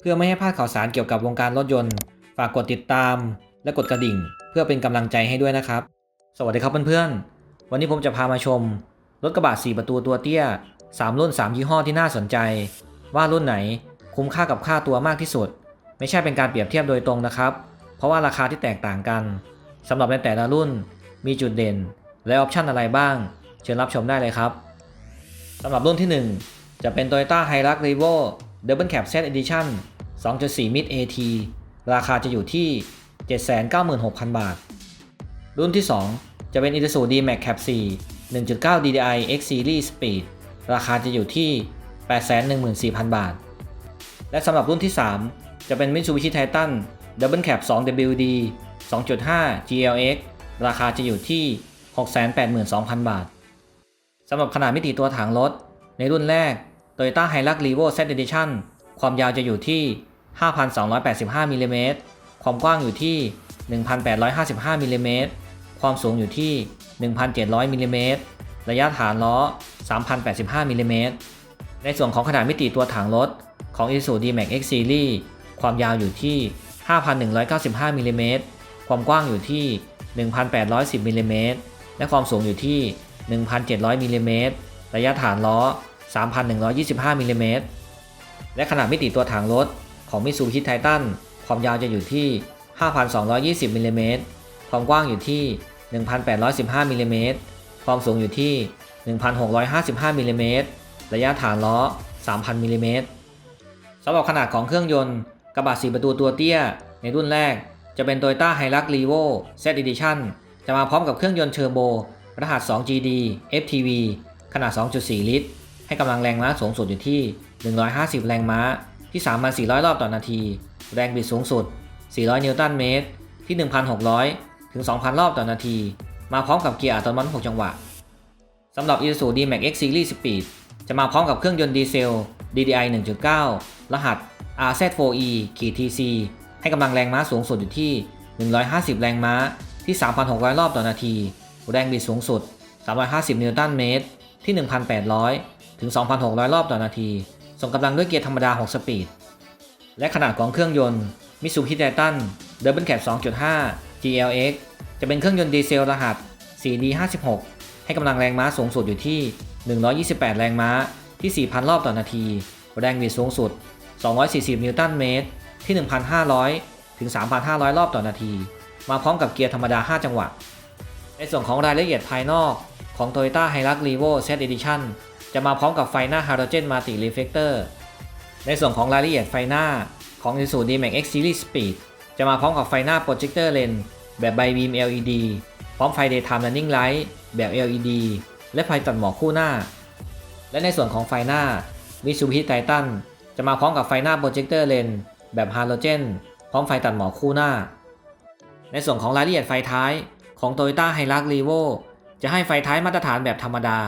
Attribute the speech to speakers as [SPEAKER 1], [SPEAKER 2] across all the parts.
[SPEAKER 1] เพื่อไม่ให้พลาดข่าวสารเกี่ยวกับวงการรถยนต์ ฝากกดติดตาม และกดกระดิ่ง เพื่อเป็นกำลังใจให้ด้วยนะครับ สวัสดีครับเพื่อนๆ วันนี้ผมจะพามาชม รถกระบะ 4 ประตูตัวเตี้ย 3 รุ่น 3 ยี่ห้อที่น่าสนใจ ว่ารุ่นไหนคุ้มค่ากับค่าตัวมากที่สุด ไม่ใช่เป็นการเปรียบเทียบโดยตรงนะครับ เพราะว่าราคาที่แตกต่างกันสำหรับในแต่ละรุ่นมีจุดเด่น และออปชันอะไรบ้าง เชิญรับชมได้เลยครับสำหรับรุ่นที่ 1 จะเป็น Toyota Hilux Revo Double Cab Z Edition 2.4 Mid AT ราคาจะอยู่ที่ 796,000 บาท รุ่นที่ 2 จะเป็น Isuzu D-Max Cab 4 1.9 DDI X Series Speed ราคาจะอยู่ที่ 814,000 บาท และสำหรับรุ่นที่ 3 จะเป็น Mitsubishi Titan Double Cab 2 WD 2.5 GLX ราคาจะอยู่ที่ 682,000 บาท สำหรับขนาดมิติตัวถังรถ ในรุ่นแรก Toyota Hilux Revo Z Edition ความยาวจะอยู่ที่ 5,285มิลลิเมตรความกว้างอยู่ที่ 1,855มิลลิเมตรความสูงอยู่ที่ 1,700มิลลิเมตรระยะฐานล้อ 3,085มิลลิเมตรในส่วนของขนาดมิติตัวถังรถของ Isuzu D-Max X Series ความยาวอยู่ที่ 5,195มิลลิเมตรความกว้างอยู่ที่ 1,810มิลลิเมตรและความสูงอยู่ที่ 1,700มิลลิเมตรระยะฐานล้อ 3,125มิลลิเมตรและขนาดมิติตัวถังรถของ Mitsubishi Titan ความยาวจะอยู่ที่ 5,220มิลลิเมตรความกว้างอยู่ที่ 1,815มิลลิเมตรความสูงอยู่ที่ 1,655มิลลิเมตรระยะฐานล้อ 3,000มิลลิเมตรสำหรับขนาดของเครื่องยนต์ กระบะ4ประตูตัวเตี้ย ในรุ่นแรกจะเป็น Toyota Hilux Revo Z Edition จะมาพร้อมกับเครื่องยนต์เทอร์โบ รหัส 2GD FTV ขนาด 2.4 ลิตร ให้กำลังแรงม้าสูงสุดอยู่ที่ 150 แรงม้าที่ 3,400 รอบต่อนาที แรงบิดสูงสุด 400 นิวตันเมตร ที่ 1,600 ถึง 2,000 รอบต่อนาที มาพร้อมกับเกียร์อัตโนมัติ 6 จังหวะสำหรับ Isuzu D-Max X Series Speed จะมาพร้อมกับเครื่องยนต์ดีเซล DDI 1.9 รหัส RZ4E TC ให้กำลังแรงม้าสูงสุดอยู่ที่ 150 แรงม้าที่ 3,600 รอบต่อนาที แรงบิดสูงสุด 350 นิวตันเมตร ที่ 1,800 ถึง 2,600 รอบต่อนาที ส่งกำลังด้วยเกียร์ธรรมดา 6 สปีด และขนาดของเครื่องยนต์ Mitsubishi Titan Double Cab 2.5 GLX จะเป็นเครื่องยนต์ดีเซลรหัส 4D56 ให้กำลังแรงม้าสูงสุดอยู่ที่ 128 แรงม้าที่ 4,000 รอบต่อนาที แรงบิดสูงสุด 240 นิวตันเมตร ที่ 1,500 ถึง 3,500 รอบต่อนาที มาพร้อมกับเกียร์ธรรมดา 5 จังหวะ ในส่วนของรายละเอียดภายนอกของ Toyota Hilux Revo Z Edition จะมาพร้อมกับไฟหน้า Halogen Multi Reflector ในส่วนของรายละเอียดไฟหน้าของ Isuzu D-Max X Series Speed จะมาพร้อมกับไฟหน้า Projector Lens แบบ Bi Beam LED พร้อมไฟ Daytime Running Light แบบ LED และไฟตัดหมอกคู่หน้า และในส่วนของไฟหน้า Mitsubishi Titan จะมาพร้อมกับไฟหน้า Projector Lens แบบ Halogen พร้อมไฟตัดหมอกคู่หน้า ในส่วนของรายละเอียดไฟท้ายของ Toyota Hilux Revo จะให้ไฟท้ายมาตรฐานแบบธรรมดา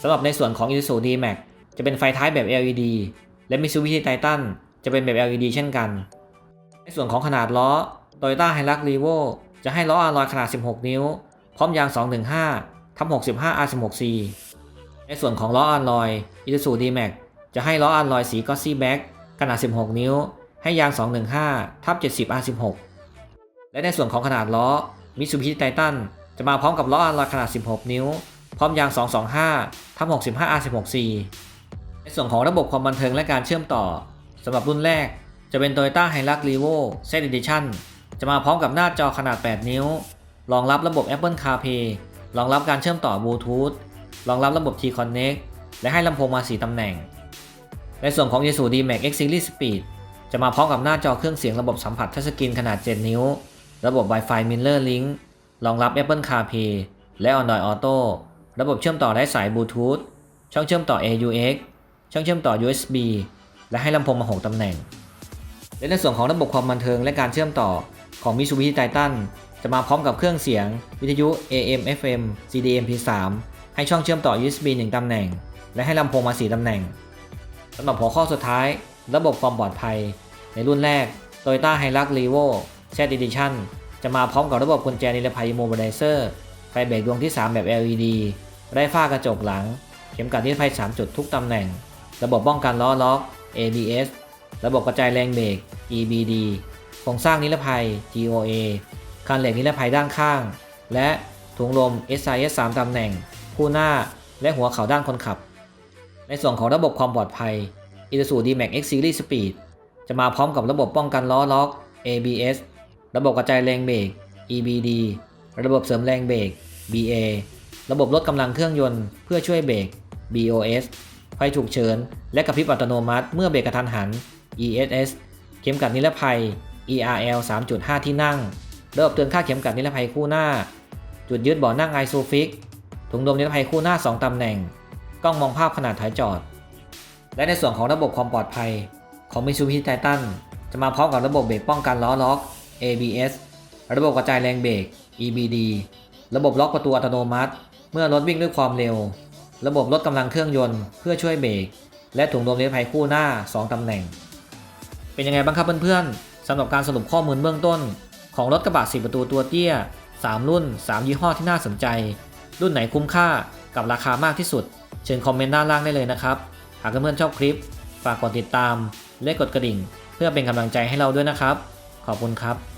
[SPEAKER 1] สำหรับในส่วนของ Isuzu D-Max จะเป็นไฟท้ายแบบ LED และ Mitsubishi Titan จะเป็นแบบ LED เช่นกัน ในส่วนของขนาดล้อ Toyota Hilux Revo จะให้ล้ออ l ลอยขนาด 16 นิ้ว พร้อมยาง 215ทับ65 R16C ในส่วนของล้ออ l ลอย Isuzu D-Max จะให้ล้ออ l ลอยสี Glossy Black ขนาด 16 นิ้ว ให้ยาง 215ทับ70 R16 และในส่วนของขนาดล้อ Mitsubishi Titan จะมาพร้อมกับล้ออ l ลอยขนาด 16 นิ้ว พร้อมยาง225ทับ65 R16C ในส่วนของระบบความบันเทิงและการเชื่อมต่อสำหรับรุ่นแรกจะเป็น Toyota Hilux Revo Z Edition จะมาพร้อมกับหน้าจอขนาด 8 นิ้ว รองรับระบบ Apple CarPlay รองรับการเชื่อมต่อบลูทูธรองรับระบบ T-Connect และให้ลำโพงมา 4 ตำแหน่ง ในส่วนของ Isuzu D-Max X Series Speed จะมาพร้อมกับหน้าจอเครื่องเสียงระบบสัมผัสทัชสกรีนขนาด 7 นิ้ว ระบบ Wi-Fi Mirror Link รองรับ Apple CarPlay และ Android Auto ระบบเชื่อมต่อไร้สายบลูทูธช่องเชื่อมต่อ AUX ช่องเชื่อมต่อ USB และให้ลำโพงมา6ตำแหน่ง และในส่วนของระบบความบันเทิงและการเชื่อมต่อของ Mitsubishi Titan จะมาพร้อมกับเครื่องเสียง วิทยุ AM FM CD MP3 ให้ช่องเชื่อมต่อ USB 1ตำแหน่ง และให้ลำโพงมา 4ตำแหน่งสำหรับหัวข้อสุดท้าย ระบบความปลอดภัย ในรุ่นแรก Toyota Hilux Revo Z Edition จะมาพร้อมกับระบบกุญแจนิรภัย Immobilizer ไฟเบรกดวงที่ 3 แบบ LED ไร้ฝ้ากระจกหลัง เข็มกัดนิรภัย 3 จุดทุกตำแหน่ง ระบบป้องกันล้อล็อก ABS ระบบกระจายแรงเบรก EBD โครงสร้างนิรภัย TOA คันเหล็กนิรภัยด้านข้าง และถุงลม SIS 3ตำแหน่ง คู่หน้าและหัวเข่าด้านคนขับ ในส่วนของระบบความปลอดภัย Isuzu D-Max X Series Speed จะมาพร้อมกับระบบป้องกันล้อล็อก ABS ระบบกระจายแรงเบรก EBD ระบบเสริมแรงเบรก BA ระบบลดกำลังเครื่องยนต์เพื่อช่วยเบรก BOS ไฟฉุกเฉิน และกระพริบอัตโนมัติ เมื่อเบรกกระทันหัน ESS เข็มกัดนิรภัย ERL 3.5 ที่นั่ง ระบบเตือนค่าเข็มกัดนิรภัยคู่หน้า จุดยึดเบาะนั่งไอโซฟิก ถุงลมนิรภัยคู่หน้า 2ตำแหน่ง กล้องมองภาพขนาดถ่ายจอด และในส่วนของระบบความปลอดภัย ของ Mitsubishi Titan จะมาพร้อมกับระบบเบรกป้องกันล้อล็อก ABS ระบบกระจายแรงเบรก EBD ระบบล็อกประตูอัตโนมัติ เมื่อรถวิ่งด้วยความเร็ว ระบบลดกำลังเครื่องยนต์เพื่อช่วยเบรกและถุงลมนิรภัยคู่หน้า 2ตำแหน่ง เป็นยังไงบ้างครับเพื่อนๆสำหรับการสรุปข้อมูลเบื้องต้น ของรถกระบะ4ประตูตัวเตี้ย 3 รุ่น 3 ยี่ห้อที่น่าสนใจ รุ่นไหนคุ้มค่ากับราคามากที่สุด เชิญคอมเมนต์ด้านล่างได้เลยนะครับ หากเพื่อนๆชอบคลิป ฝากกดติดตามและกดกระดิ่ง เพื่อเป็นกำลังใจให้เราด้วยนะครับ ขอบคุณครับ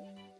[SPEAKER 1] Thank you.